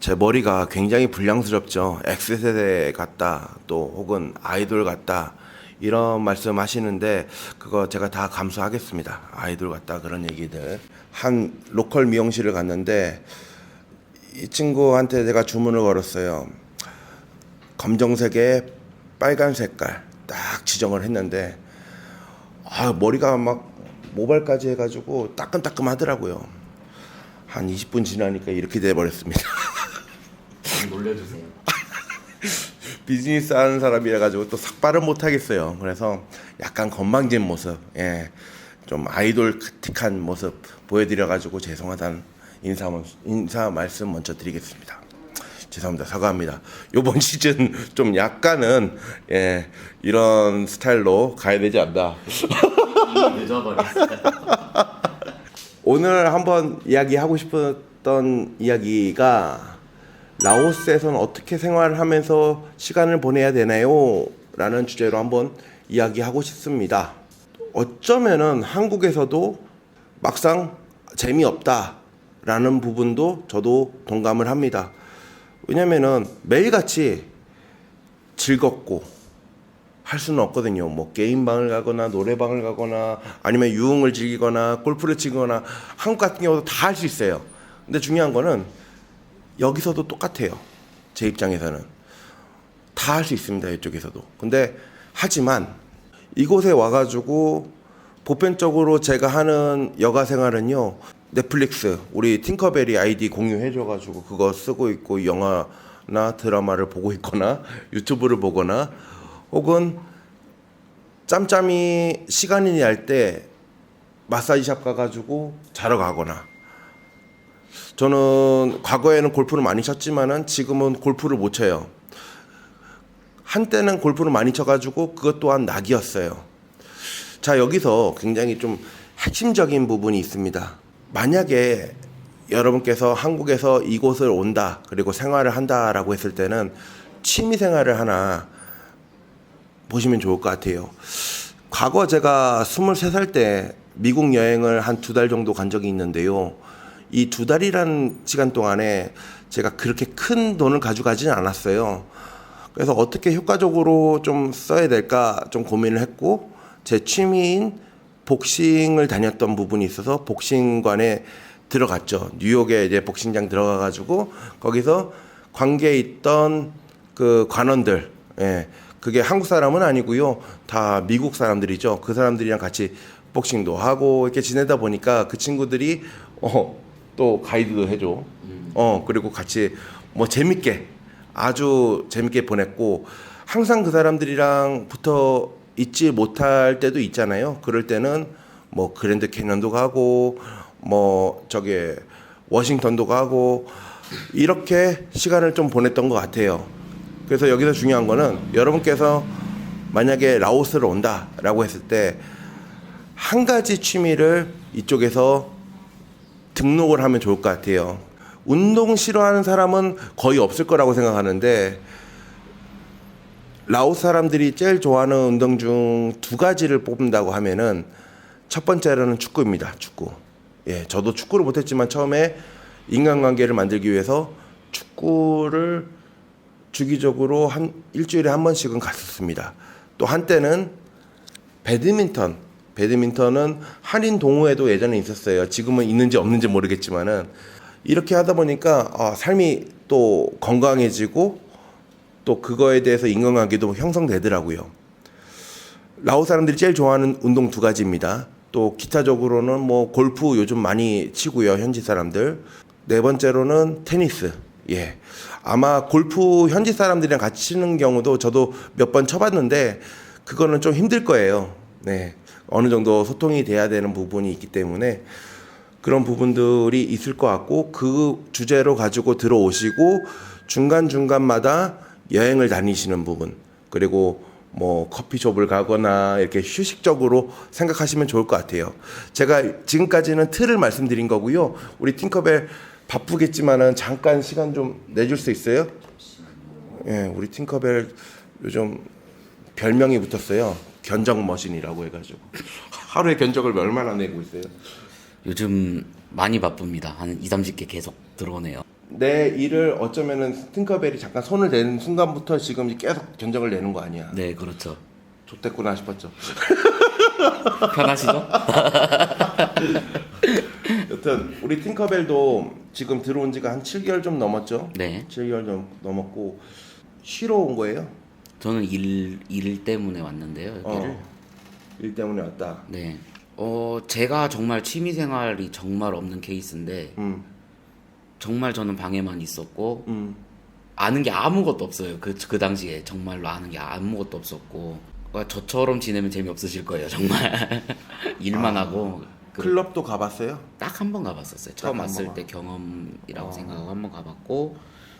제 머리가 굉장히 불량스럽죠. X세대 같다, 또 혹은 아이돌 같다, 이런 말씀 하시는데, 그거 제가 다 감수하겠습니다. 아이돌 같다, 그런 얘기들. 한 로컬 미용실을 갔는데, 이 친구한테 제가 주문을 걸었어요. 검정색에 빨간 색깔 딱 지정을 했는데, 아, 머리가 막 모발까지 해가지고 따끔따끔 하더라고요. 한 20분 지나니까 이렇게 돼버렸습니다. 놀려주세요. 비즈니스 하는 사람이라 가지고 또 삭발을 못 하겠어요. 그래서 약간 건방진 모습, 예, 좀 아이돌틱한 모습 보여드려 가지고 죄송하다는 인사 인사 말씀 먼저 드리겠습니다. 죄송합니다. 사과합니다. 요번 시즌 좀 약간은 예, 이런 스타일로 가야 되지 않나. 오늘 한번 이야기하고 싶었던 이야기가 라오스에서는 어떻게 생활을 하면서 시간을 보내야 되나요? 라는 주제로 한번 이야기하고 싶습니다. 어쩌면은 한국에서도 막상 재미없다라는 부분도 저도 동감을 합니다. 왜냐면은 매일같이 즐겁고 할 수는 없거든요. 뭐 게임방을 가거나 노래방을 가거나 아니면 유흥을 즐기거나 골프를 치거나 한국 같은 경우도 다 할 수 있어요. 근데 중요한 거는 여기서도 똑같아요. 제 입장에서는 다 할 수 있습니다. 이쪽에서도. 근데 하지만 이곳에 와가지고 보편적으로 제가 하는 여가 생활은요. 넷플릭스 우리 팅커벨이 아이디 공유해줘가지고 그거 쓰고 있고 영화나 드라마를 보고 있거나 유튜브를 보거나 혹은 짬짬이 시간이 날 때 마사지샵 가가지고 자러 가거나 저는 과거에는 골프를 많이 쳤지만은 지금은 골프를 못 쳐요. 한때는 골프를 많이 쳐가지고 그것 또한 낙이었어요. 자 여기서 굉장히 좀 핵심적인 부분이 있습니다. 만약에 여러분께서 한국에서 이곳을 온다 그리고 생활을 한다라고 했을 때는 취미 생활을 하나 보시면 좋을 것 같아요. 과거 제가 23살 때 미국 여행을 한 두 달 정도 간 적이 있는데요. 이 두 달이라는 시간 동안에 제가 그렇게 큰 돈을 가져가지는 않았어요. 그래서 어떻게 효과적으로 좀 써야 될까 좀 고민을 했고 제 취미인 복싱을 다녔던 부분이 있어서 복싱관에 들어갔죠. 뉴욕에 이제 복싱장 들어가 가지고 거기서 관계에 있던 그 관원들 예. 그게 한국 사람은 아니고요. 다 미국 사람들이죠. 그 사람들이랑 같이 복싱도 하고 이렇게 지내다 보니까 그 친구들이 어, 또 가이드도 해줘. 어, 그리고 같이 뭐 재밌게 아주 재밌게 보냈고 항상 그 사람들이랑 붙어 있지 못할 때도 있잖아요. 그럴 때는 뭐 그랜드 캐년도 가고 뭐 저기 워싱턴도 가고 이렇게 시간을 좀 보냈던 것 같아요. 그래서 여기서 중요한 거는 여러분께서 만약에 라오스를 온다라고 했을 때 한 가지 취미를 이쪽에서 등록을 하면 좋을 것 같아요. 운동 싫어하는 사람은 거의 없을 거라고 생각하는데 라오스 사람들이 제일 좋아하는 운동 중 두 가지를 뽑는다고 하면은 첫 번째로는 축구입니다. 축구. 예, 저도 축구를 못했지만 처음에 인간관계를 만들기 위해서 축구를 주기적으로 한 일주일에 한 번씩은 갔었습니다. 또 한때는 배드민턴. 배드민턴은 한인 동호회도 예전에 있었어요. 지금은 있는지 없는지 모르겠지만은 이렇게 하다 보니까 아, 삶이 또 건강해지고 또 그거에 대해서 인간관계도 형성되더라고요. 라오 사람들이 제일 좋아하는 운동 두 가지입니다. 또 기타적으로는 뭐 골프 요즘 많이 치고요. 현지 사람들. 네 번째로는 테니스. 예. 아마 골프 현지 사람들이랑 같이 치는 경우도 저도 몇 번 쳐봤는데 그거는 좀 힘들 거예요. 네. 어느 정도 소통이 돼야 되는 부분이 있기 때문에 그런 부분들이 있을 것 같고 그 주제로 가지고 들어오시고 중간중간마다 여행을 다니시는 부분 그리고 뭐 커피숍을 가거나 이렇게 휴식적으로 생각하시면 좋을 것 같아요. 제가 지금까지는 틀을 말씀드린 거고요. 우리 팅커벨 바쁘겠지만은 잠깐 시간 좀 내줄 수 있어요? 예, 우리 팅커벨 요즘 별명이 붙었어요. 견적 머신이라고 해가지고 하루에 견적을 얼마나 내고 있어요? 요즘 많이 바쁩니다. 한 2, 30개 계속 들어오네요. 내 일을 어쩌면은 팅커벨이 잠깐 손을 내는 순간부터 지금 계속 견적을 내는 거 아니야. 네, 그렇죠. 좋댔구나 싶었죠. 편하시죠? 여튼 우리 팅커벨도 지금 들어온 지가 한 7개월 좀 넘었죠. 네. 7개월 좀 넘었고 쉬러 온 거예요. 저는 일, 일 때문에 왔는데요, 여기를. 어. 일 때문에 왔다. 네. 어, 제가 정말 취미 생활이 정말 없는 케이스인데, 음. 정말 저는 방에만 있었고, 음. 아는 게 아무것도 없어요. 그, 그 당시에 정말로 아는 게 아무것도 없었고, 그러니까 저처럼 지내면 재미없으실 거예요, 정말. 일만 하고. 그 클럽도 가봤어요? 딱 한 번 가봤었어요. 처음 딱한 왔을 번. 때 경험이라고 어. 생각하고 한 번 가봤고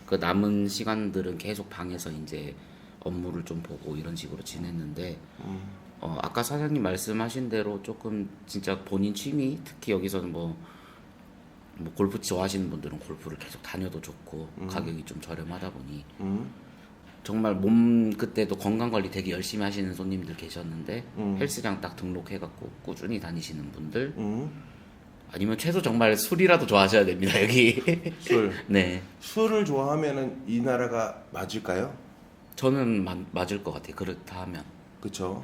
그 남은 시간들은 계속 방에서 이제 업무를 좀 보고 이런 식으로 지냈는데 음. 어, 아까 사장님 말씀하신 대로 조금 진짜 본인 취미 특히 여기서는 뭐, 뭐 골프 좋아하시는 분들은 골프를 계속 다녀도 좋고 가격이 좀 저렴하다 보니 음. 정말 몸 그때도 건강 관리 되게 열심히 하시는 손님들 계셨는데 음. 헬스장 딱 등록해갖고 꾸준히 다니시는 분들 음. 아니면 최소 정말 술이라도 좋아하셔야 됩니다 여기. 술. 네, 술을 좋아하면은 이 나라가 맞을까요? 저는 마, 맞을 것 같아요. 그렇다 하면 그쵸?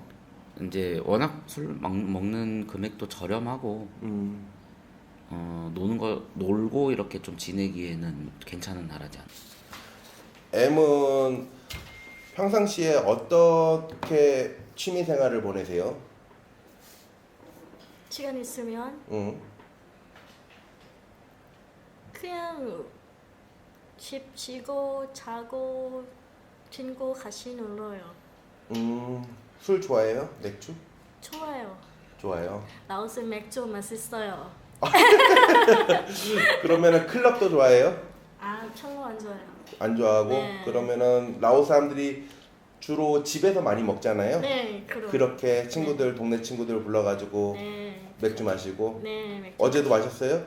이제 워낙 술 먹, 먹는 금액도 저렴하고 음. 어, 노는 거 놀고 이렇게 좀 지내기에는 괜찮은 나라지 않나. M은 평상시에 어떻게 취미 생활을 보내세요? 시간 있으면 응. 그냥 집 쉬고 자고 친구 같이 놀러요. 음. 술 좋아해요? 맥주? 좋아요. 좋아요. 라오스 맥주 맛있어요. 그러면은 클럽도 좋아해요? 아 별로 안 좋아요. 안 좋아하고 네. 그러면은 라오스 사람들이 주로 집에서 많이 먹잖아요. 네, 그럼. 그렇게 친구들 동네 친구들 불러가지고 네, 맥주 마시고 네 맥주. 어제도 마셨어요?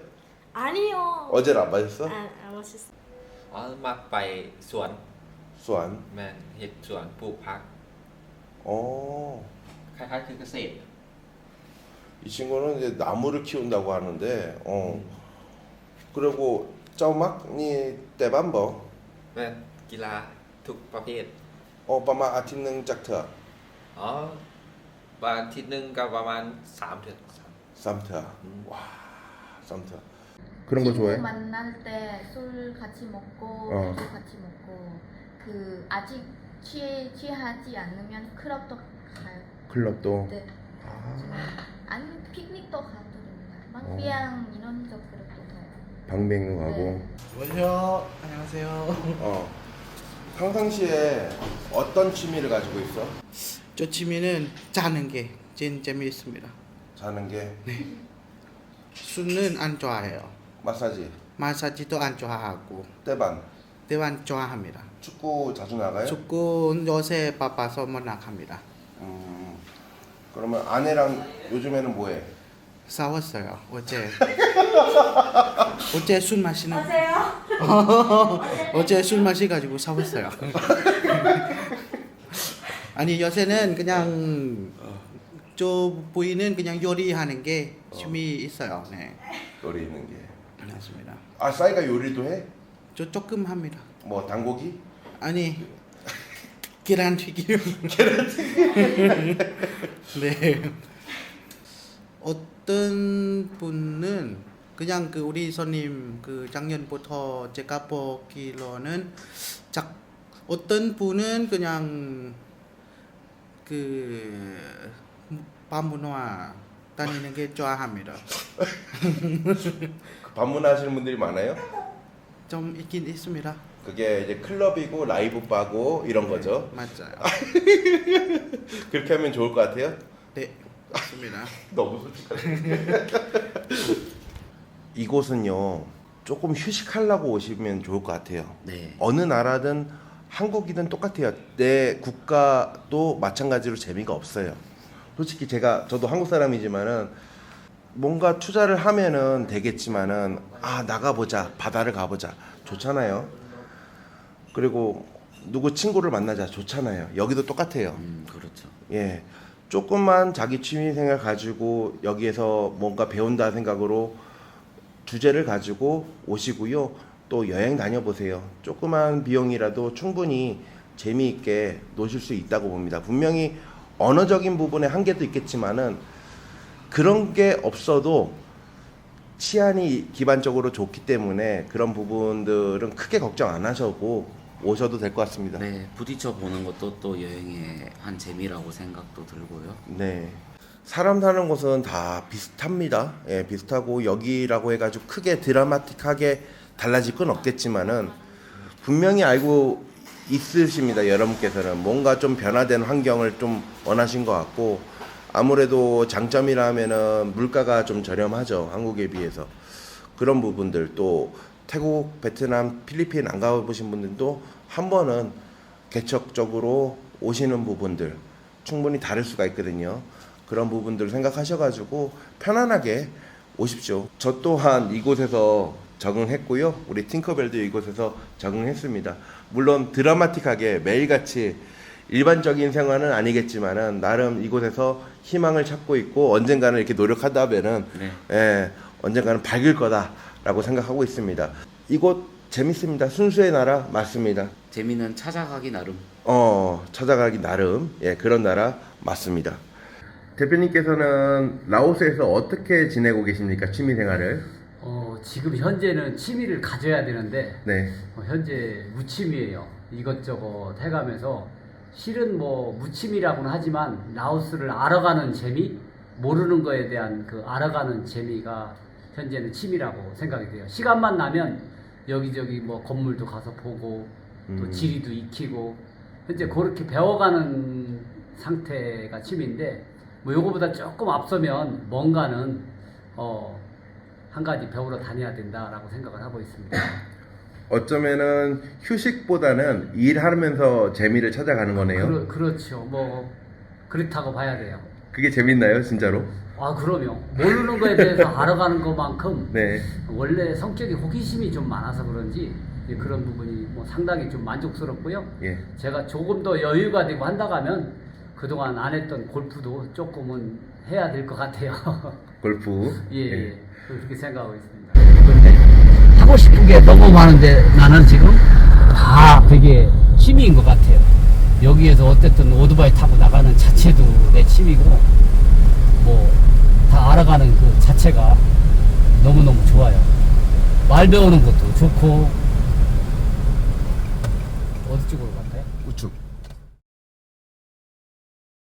아니요. 어제는 안 마셨어? 아, 아 맛있어. อ๋อมาไปสวน 수안. แมนเห็ดสวนปลูกพัก 어. คล้ายๆคือเกษตร 이 친구는 이제 나무를 키운다고 하는데 어. 그리고 짜오막니 때반버 แมนกีฬาทุกประเภท 어 빠마 아티능 짝터 อ๋อ บางอาทิตย์หนึงก็ประมาณ3เดือน 쌈터. 와 쌈터. 그런 거 좋아해? 친구 만날 때 술 같이 먹고 어. 맥주 같이 먹고 그 아직 취해 취하지 않으면 클럽도 가요. 클럽도. 네. 아, 아니면 피크닉도 가도 됩니다. 망비앙 이런 쪽으로도 가요. 방맹로 가고. 네. 안녕하세요. 안녕하세요. 어. 평상시에 어떤 취미를 가지고 있어? 저 취미는 짜는 게 제일 재미있습니다. 자는 게 술은 안 좋아해요. 마사지, 마사지도 안 좋아하고 떼반, 대만 좋아합니다. 축구 자주 나가요? 축구 요새 바빠서 못 나갑니다. 음, 그러면 아내랑 요즘에는 뭐해? 싸웠어요 어제. 어제 술 마시는. 어제 술 마시가지고 싸웠어요. 아니 요새는 그냥 저 부인은 그냥 요리하는 게 취미 있어요. 네, 요리 있는 게. 맞습니다. 아 싸이가 요리도 해? 저 조금 합니다. 뭐 당고기? 아니 계란 튀김. 계란 튀김. 네. 어떤 분은 그냥 그 우리 손님 그 작년부터 제가 보기로는 작 어떤 분은 그냥 그 밤문화 다니는 게 좋아합니다. 그 방문하시는 분들이 많아요? 좀 있긴 있습니다. 그게 이제 클럽이고 라이브 바고 이런 거죠. 맞아요. 그렇게 하면 좋을 것 같아요. 네, 맞습니다. 너무 솔직하네. 이곳은요 조금 휴식하려고 오시면 좋을 것 같아요. 네. 어느 나라든 한국이든 똑같아요. 내 국가도 마찬가지로 재미가 없어요. 솔직히 제가 저도 한국 사람이지만은 뭔가 투자를 하면은 되겠지만은 아 나가보자 바다를 가보자 좋잖아요. 그리고 누구 친구를 만나자 좋잖아요. 여기도 똑같아요. 음, 그렇죠. 예. 조금만 자기 취미 생활 가지고 여기에서 뭔가 배운다 생각으로 주제를 가지고 오시고요. 또 여행 다녀보세요. 조그만 비용이라도 충분히 재미있게 노실 수 있다고 봅니다. 분명히 언어적인 부분에 한계도 있겠지만은 그런 게 없어도 치안이 기반적으로 좋기 때문에 그런 부분들은 크게 걱정 안 하셔고 오셔도 될 것 같습니다. 네, 부딪혀 보는 것도 또 여행의 한 재미라고 생각도 들고요. 네. 사람 사는 곳은 다 비슷합니다. 예, 비슷하고 여기라고 해가지고 크게 드라마틱하게 달라질 건 없겠지만은 분명히 알고 있으십니다. 여러분께서는 뭔가 좀 변화된 환경을 좀 원하신 것 같고 아무래도 장점이라면은 물가가 좀 저렴하죠. 한국에 비해서 그런 부분들 또 태국, 베트남, 필리핀 안 가보신 분들도 한 번은 개척적으로 오시는 부분들 충분히 다를 수가 있거든요. 그런 부분들을 생각하셔가지고 편안하게 오십시오. 저 또한 이곳에서 적응했고요. 우리 팅커벨도 이곳에서 적응했습니다. 물론 드라마틱하게 매일같이 일반적인 생활은 아니겠지만은 나름 이곳에서 희망을 찾고 있고 언젠가는 이렇게 노력하다면은 네. 예, 언젠가는 밝을 거다 라고 생각하고 있습니다. 이곳 재밌습니다. 순수의 나라 맞습니다. 재미는 찾아가기 나름. 어 찾아가기 나름 예 그런 나라 맞습니다. 대표님께서는 라오스에서 어떻게 지내고 계십니까 취미 생활을? 어, 지금 현재는 취미를 가져야 되는데 네, 어, 현재 무취미예요. 이것저것 해가면서 실은 뭐 무취미라고는 하지만 라오스를 알아가는 재미, 모르는 거에 대한 그 알아가는 재미가 현재는 취미라고 생각이 돼요. 시간만 나면 여기저기 뭐 건물도 가서 보고 또 음. 지리도 익히고 현재 그렇게 배워가는 상태가 취미인데 뭐 요거보다 조금 앞서면 뭔가는 어, 한 가지 배우러 다녀야 된다라고 생각을 하고 있습니다. 어쩌면은 휴식보다는 일하면서 재미를 찾아가는 거네요. 그러, 그렇죠. 뭐 그렇다고 봐야 돼요. 그게 재밌나요, 진짜로? 아 그럼요. 모르는 거에 대해서 알아가는 것만큼 네, 원래 성격이 호기심이 좀 많아서 그런지 그런 부분이 뭐 상당히 좀 만족스럽고요. 예. 제가 조금 더 여유가 되고 한다고 하면 그동안 안 했던 골프도 조금은 해야 될 것 같아요. 골프. 예, 예. 그렇게 생각하고 있습니다. 근데 하고 싶은 게 너무 많은데 나는 지금 다 되게 취미인 것 같아요. 여기에서 어쨌든 오토바이 타고 나가는 자체도 내 취미고 뭐 다 알아가는 그 자체가 너무너무 좋아요. 말 배우는 것도 좋고